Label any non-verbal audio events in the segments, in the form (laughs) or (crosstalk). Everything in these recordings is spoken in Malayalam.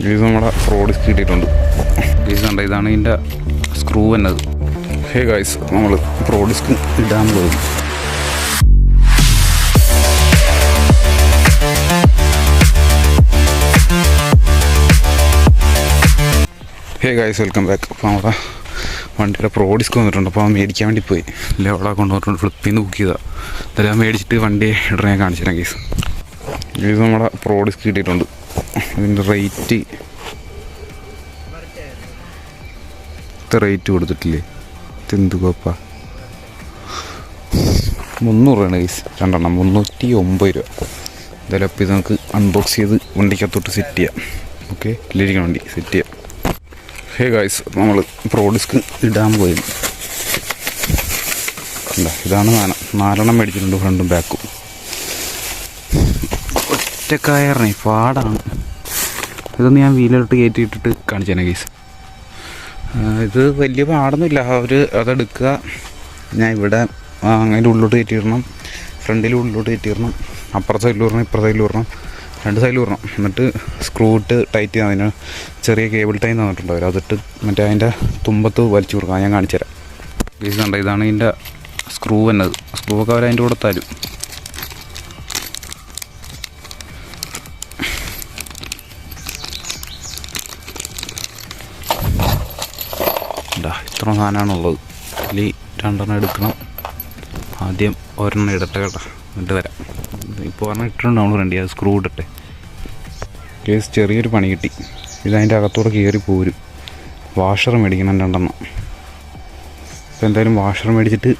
ഇത് നമ്മുടെ റോഡ് കിട്ടിയിട്ടുണ്ട് ഗീസ് കണ്ട ഇതാണ് ഇതിന്റെ സ്ക്രൂ എന്നത് ഹേ ഗൈസ് നമ്മൾ പ്രോഡിസ്ക് ഇടാൻ പോകും ഹേ ഗൈസ് വെൽക്കം ബാക്ക് അപ്പോൾ നമ്മുടെ വണ്ടിയുടെ പ്രോഡിസ്ക് വന്നിട്ടുണ്ട്. അപ്പോൾ അത് മേടിക്കാൻ വേണ്ടി പോയി. ഇല്ല അവിടെ കൊണ്ടുവന്നിട്ടുണ്ട്. ഫ്ലിപ്പിൽ നിന്ന് ബുക്ക് ചെയ്താൽ ഇതെല്ലാം മേടിച്ചിട്ട് വണ്ടി ഇടാൻ ഞാൻ കാണിച്ചു തരാം ഗൈസ് ഗൈസ് നമ്മുടെ പ്രോഡിസ്ക് കിട്ടിയിട്ടുണ്ട് ഇതിന്റെ റേറ്റ് ഇത്ര റേറ്റ് കൊടുത്തിട്ടില്ലേ? ഇതെന്ത് കോപ്പ? മുന്നൂറ് രൂപയാണ് ഗൈസ് രണ്ടെണ്ണം മുന്നൂറ്റി ഒമ്പത് രൂപ. എന്തായാലും അപ്പോൾ ഇത് നമുക്ക് അൺബോക്സ് ചെയ്ത് വണ്ടിക്കകത്തോട്ട് സെറ്റ് ചെയ്യാം. ഓക്കെ ഇല്ലിരിക്കണം വണ്ടി സെറ്റ് ചെയ്യാം. ഹേ ഗായ്സ് നമ്മൾ പ്രോ ഡിസ്ക് ഇടാൻ പോയി. ഇല്ല ഇതാണ് സാധനം നാലെണ്ണം മേടിച്ചിട്ടുണ്ട് ഫ്രണ്ടും ബാക്കും ഒറ്റക്കായറിനെ പാടാണ്. ഇതൊന്ന് ഞാൻ വീലിലോട്ട് കയറ്റിയിട്ടിട്ട് കാണിച്ചു തന്നെ ഇത് വലിയ പാടൊന്നുമില്ല. അവർ അതെടുക്കുക. ഞാൻ ഇവിടെ അങ്ങനെ ഉള്ളിലോട്ട് കയറ്റിയിടണം. ഫ്രണ്ടിൽ ഉള്ളിലോട്ട് കയറ്റിയിടണം. അപ്പുറത്തെ സൈഡിൽ വരണം ഇപ്പുറത്തെ സൈഡിൽ വരണം. രണ്ട് സൈഡിൽ വരണം. എന്നിട്ട് സ്ക്രൂ ഇട്ട് ടൈറ്റ് ചെയ്യാൻ അതിന് ചെറിയ കേബിൾ ടൈം തന്നിട്ടുണ്ട് അവർ അതിട്ട് മറ്റേ അതിന്റെ തുമ്പത്ത് വലിച്ചു കൊടുക്കാം ഞാൻ കാണിച്ചു തരാം ഗീസ് കണ്ട? ഇതാണ് ഇതിന്റെ സ്ക്രൂ എന്നത് സ്ക്രൂ ഒക്കെ അവർ അതിന്റെ കൂടെ തരും. ഇതാ ഇത്ര സാധനമാണുള്ളത്. ഇതിൽ രണ്ടെണ്ണം എടുക്കണം. ആദ്യം ഒരെണ്ണം ഇടട്ടെ കേട്ടോ. എന്നിട്ട് വരാം. ഇപ്പോൾ ഒരെണ്ണം ഇട്ടിട്ടുണ്ട് നമ്മൾ ഫ്രണ്ടി അത് സ്ക്രൂ ഇടട്ടെ കേസ് ചെറിയൊരു പണി കിട്ടി. ഇതതിന്റെ അകത്തൂടെ കയറി പോരും. വാഷർ മേടിക്കണം രണ്ടെണ്ണം. അപ്പോൾ എന്തായാലും വാഷർ മേടിച്ചിട്ട്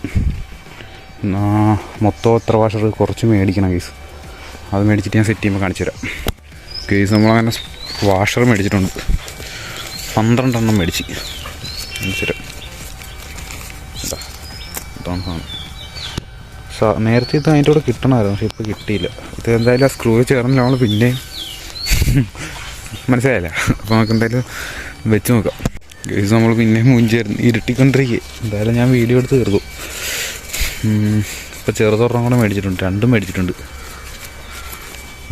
മൊത്തം എത്ര വാഷർ കുറച്ച് മേടിക്കണം കേസ്. അത് മേടിച്ചിട്ട് ഞാൻ സെറ്റ് ചെയ്യുമ്പോൾ കാണിച്ചു തരാം. കേസ് നമ്മളങ്ങനെ വാഷർ മേടിച്ചിട്ടുണ്ട്. പന്ത്രണ്ടെണ്ണം മേടിച്ച്. നേരത്തെ ഇത് അതിന്റെ കൂടെ കിട്ടണമായിരുന്നു പക്ഷെ ഇപ്പോൾ കിട്ടിയില്ല. ഇത് എന്തായാലും ആ സ്ക്രൂ ചേർന്നില്ല നമ്മൾ പിന്നെ (laughs) മനസ്സിലായില്ല? അപ്പോൾ നമുക്ക് എന്തായാലും വെച്ച് നോക്കാം. ഗൈസ് നമ്മൾ പിന്നെ മുഞ്ചേർന്ന് ഇരുട്ടിക്കൊണ്ടിരിക്കുക എന്തായാലും ഞാൻ വീഡിയോ എടുത്ത് തീർത്തു ഇപ്പോൾ ചെറുതൊരെണ്ണം കൂടെ മേടിച്ചിട്ടുണ്ട് രണ്ടും മേടിച്ചിട്ടുണ്ട്.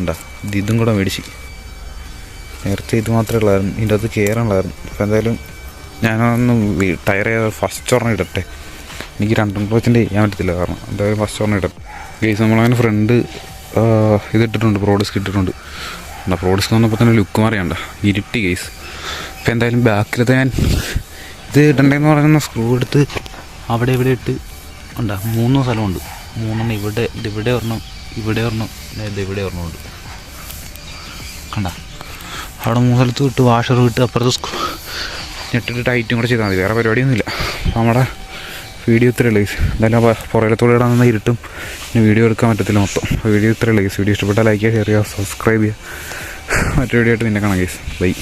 ഉണ്ടാ ഇത് ഇതും കൂടെ മേടിച്ച്. നേരത്തെ ഇത് മാത്രമേ ഉള്ളായിരുന്നു ഇതിന്റെ അകത്ത് കയറാനുള്ളായിരുന്നു. അപ്പോൾ എന്തായാലും ഞാനൊന്ന് ടയർ ഫസ്റ്റ് ഒരെണ്ണം ഇടട്ടെ. എനിക്ക് രണ്ടും ക്ലോച്ചിന്റെ ചെയ്യാൻ പറ്റത്തില്ല കാരണം. എന്തായാലും ഫസ്റ്റ് ഒരെണ്ണം ഇടട്ടെ. ഗേസ് നമ്മളങ്ങനെ ഫ്രണ്ട് ഇതിട്ടിട്ടുണ്ട് പ്രോഡിസ്ക് ഇട്ടിട്ടുണ്ട്. എന്താ പ്രോഡിസ്ക് വന്നപ്പോൾ തന്നെ ലുക്ക് മാറിയണ്ട ഇരുട്ടി ഗേസ് ഇപ്പം എന്തായാലും ബാക്കിലത്തെ ഞാൻ ഇത് ഇടണ്ടെന്ന് പറയുന്ന സ്ക്രൂ എടുത്ത് അവിടെ ഇവിടെ ഇട്ട് ഉണ്ടാ മൂന്ന് സ്ഥലമുണ്ട്. മൂന്നെണ്ണം ഇവിടെ ഇവിടെ ഒരെണ്ണം ഇവിടെ ഒരെണ്ണം ഇവിടെ ഒരെണ്ണം ഉണ്ട്. കണ്ട? അവിടെ മൂന്ന് സ്ഥലത്ത് വിട്ട് വാഷർ വിട്ട് അപ്പുറത്ത് ഞെട്ടിട്ട് ടൈറ്റും കൂടെ ചെയ്താൽ മതി. വേറെ പരിപാടിയൊന്നുമില്ല. നമ്മുടെ വീഡിയോ ഇത്ര ലൈസ് എന്തായാലും പുറകിലത്തോടെ ഇടാൻ ഇരുട്ടും. പിന്നെ വീഡിയോ എടുക്കാൻ പറ്റത്തില്ല മൊത്തം. വീഡിയോ ഇത്ര ലൈസ് വീഡിയോ ഇഷ്ടപ്പെട്ടാൽ ലൈക്ക് ചെയ്യുക ഷെയർ ചെയ്യുക സബ്സ്ക്രൈബ് ചെയ്യുക. മറ്റൊരു വീഡിയോ ആയിട്ട് നിന്നെ കാണാം ഗൈസ് ബൈ